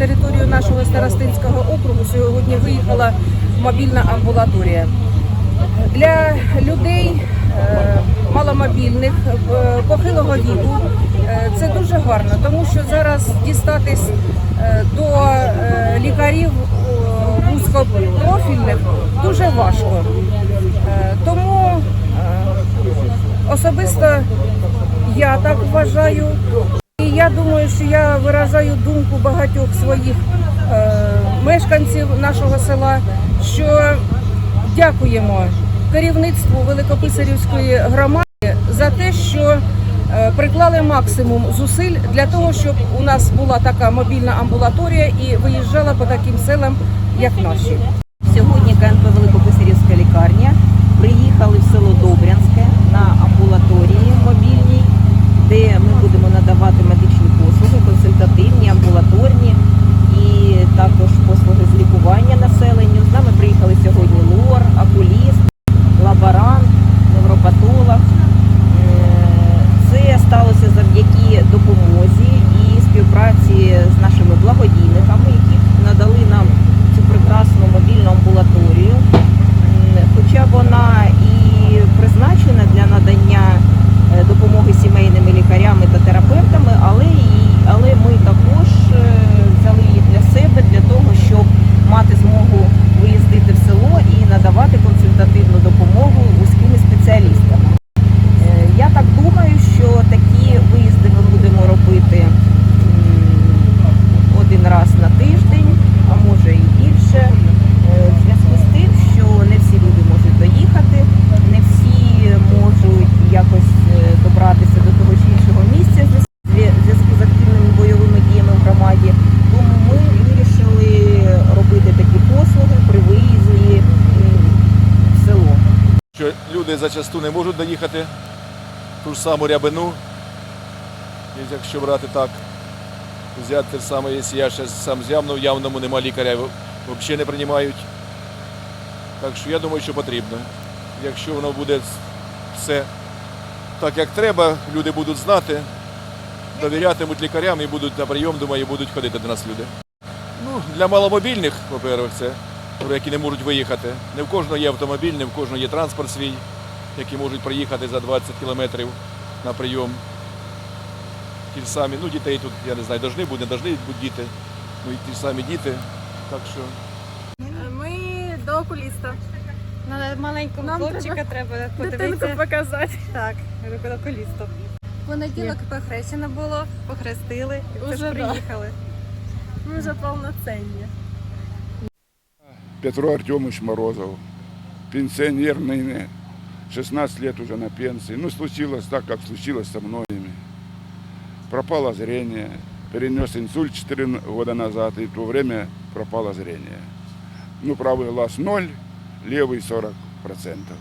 територію нашого старостинського округу сьогодні виїхала мобільна амбулаторія. Для людей е, маломобільних, е, похилого віку е, це дуже гарно, тому що зараз дістатись до лікарів вузькопрофільних дуже важко. Тому особисто я так вважаю. Я думаю, що я виражаю думку багатьох своїх е, мешканців нашого села, що дякуємо керівництву Великописарівської громади за те, що е, приклали максимум зусиль для того, щоб у нас була така мобільна амбулаторія і виїжджала по таким селам, як наші. Сьогодні КНП Великописарівська лікарня приїхали в село Добрянське на амбулаторії мобільній, де ми будемо надавати медичні послуги, консультативні, амбулаторні і також послуги з лікування населенню. З нами приїхали сьогодні лор, окуліст, лаборант, невропатолог. Е, Це сталося завдяки допомозі і співпраці з нашими благодійниками, які надали нам цю прекрасну мобільну амбулаторію. Хоча вона і призначена для надання е, допомоги сімейним лікарями та терапевтами, але, і, але ми також е, взяли її для себе для того, щоб мати змогу виїздити в село і надавати консультативну допомогу вузькими спеціалістами. Е, Я так думаю, що такі виїзди ми будемо робити м, один раз на тиждень, а може і більше. Е, В зв'язку з тим, що не всі люди можуть доїхати, не всі можуть якось е, добратися до того чи іншого місця в зв'яз- в зв'язку з активними бойовими діями в громаді. Тому ми вирішили робити такі послуги при виїзді м, в село. що люди зачасту не можуть доїхати ту ж саму рябину, І якщо брати так, взяти те саме, якщо я ще сам з явно, в явному нема лікаря, взагалі не приймають. Так що я думаю, що потрібно. Якщо воно буде все так, як треба, люди будуть знати, довірятимуть лікарям і будуть на прийом, думаю, і будуть ходити до нас люди. Ну, для маломобільних, по-перше, це які не можуть виїхати. Не в кожного є автомобіль, не в кожного є транспорт свій, які можуть приїхати за 20 кілометрів на прийом. Ті ж самі, ну дітей тут, я не знаю, должны бути, не должны бути діти. Ну і ті ж самі діти. Так що Ми до окуліста. На маленького Нам хлопчика треба, Дитинку подивитися. показати. Так, до окуліста. Понеділок похрещено було, похрестили, і Уже вже да. приїхали. Ми вже повноцінні. Петро Артемович Морозов, пенсионер ныне, 16 лет уже на пенсии. Ну, случилось так, как случилось со многими. Пропало зрение, перенес инсульт 4 года назад, и в то время пропало зрение. Ну, правый глаз 0, левый 40 процентов.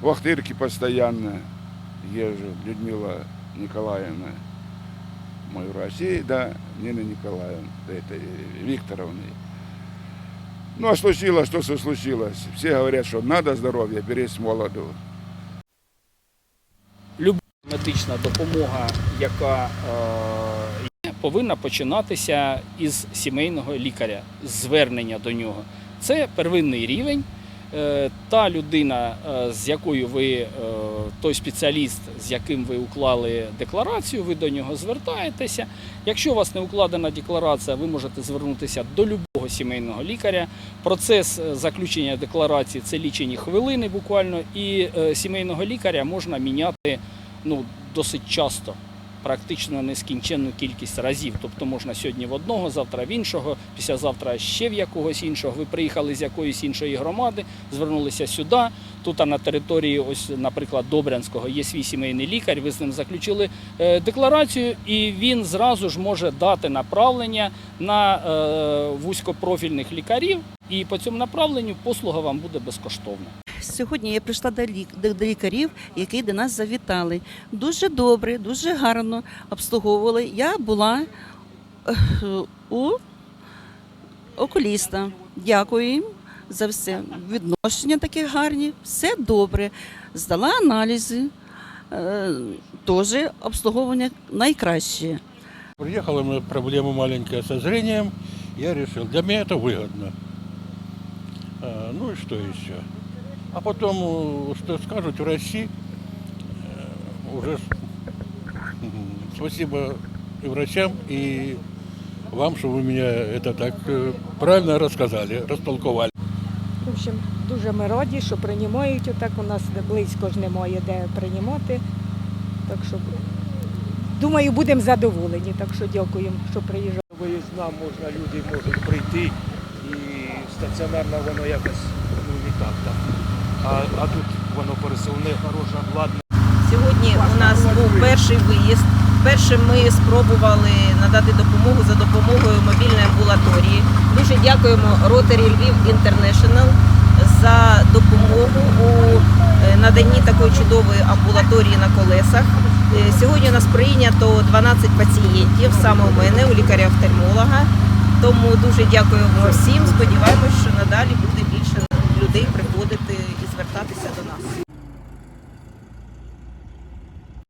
В Ахтырке постоянно езжу, Людмила Николаевна, врач, и, да, Нина Николаевна, это, э, Викторовна. Ну, а случилось то, что случилось. Все говорят, что надо здоровье берись молоду. Люба медична допомога, яка е, є, повинна починатися із сімейного лікаря, звернення до нього. Це первинний рівень. Е, Та людина, е, з якою ви, е, той спеціаліст, з яким ви уклали декларацію, ви до нього звертаєтеся. Якщо у вас не укладена декларація, ви можете звернутися до любого сімейного лікаря. Процес заключення декларації це лічені хвилини буквально, і сімейного лікаря можна міняти ну, досить часто, практично нескінченну кількість разів. Тобто можна сьогодні в одного, завтра в іншого, післязавтра ще в якогось іншого. Ви приїхали з якоїсь іншої громади, звернулися сюди. Тут а на території, ось, наприклад, Добрянського є свій сімейний лікар. Ви з ним заключили е, декларацію, і він зразу ж може дати направлення на е, вузькопрофільних лікарів. І по цьому направленню послуга вам буде безкоштовна. Сьогодні я прийшла до лік- до- до лікарів, які до нас завітали. Дуже добре, дуже гарно обслуговували. Я була е, у окуліста. Дякую їм за все. Відношення такі гарні, все добре. Здала аналізи, е, теж обслуговування найкраще. Приехала у меня проблема маленькая со зрением, я решил, для меня это выгодно. А, ну и что еще? А потом, э, что скажут врачи, э, уже с- м, спасибо и врачам, и вам, что вы меня это так э, правильно рассказали, растолковали. В общем, дуже ми раді, що приймають отак. У нас близько ж немає де приймати. Так що думаю, будемо задоволені. Так що дякуємо, що приїжджали. Виїзна можна, люди можуть прийти і стаціонарно воно якось А, а тут воно пересувне, хороше, обладнане. Сьогодні у нас був перший виїзд. Першим ми спробували надати допомогу за допомогою мобільної амбулаторії. Дуже дякуємо Rotary Львів International за допомогу у е, наданні такої чудової амбулаторії на колесах. Е, Сьогодні у нас прийнято 12 пацієнтів, саме у мене, у лікаря-офтальмолога. Тому дуже дякуємо всім. Сподіваємось, що надалі буде більше людей приходити. vai estar pensando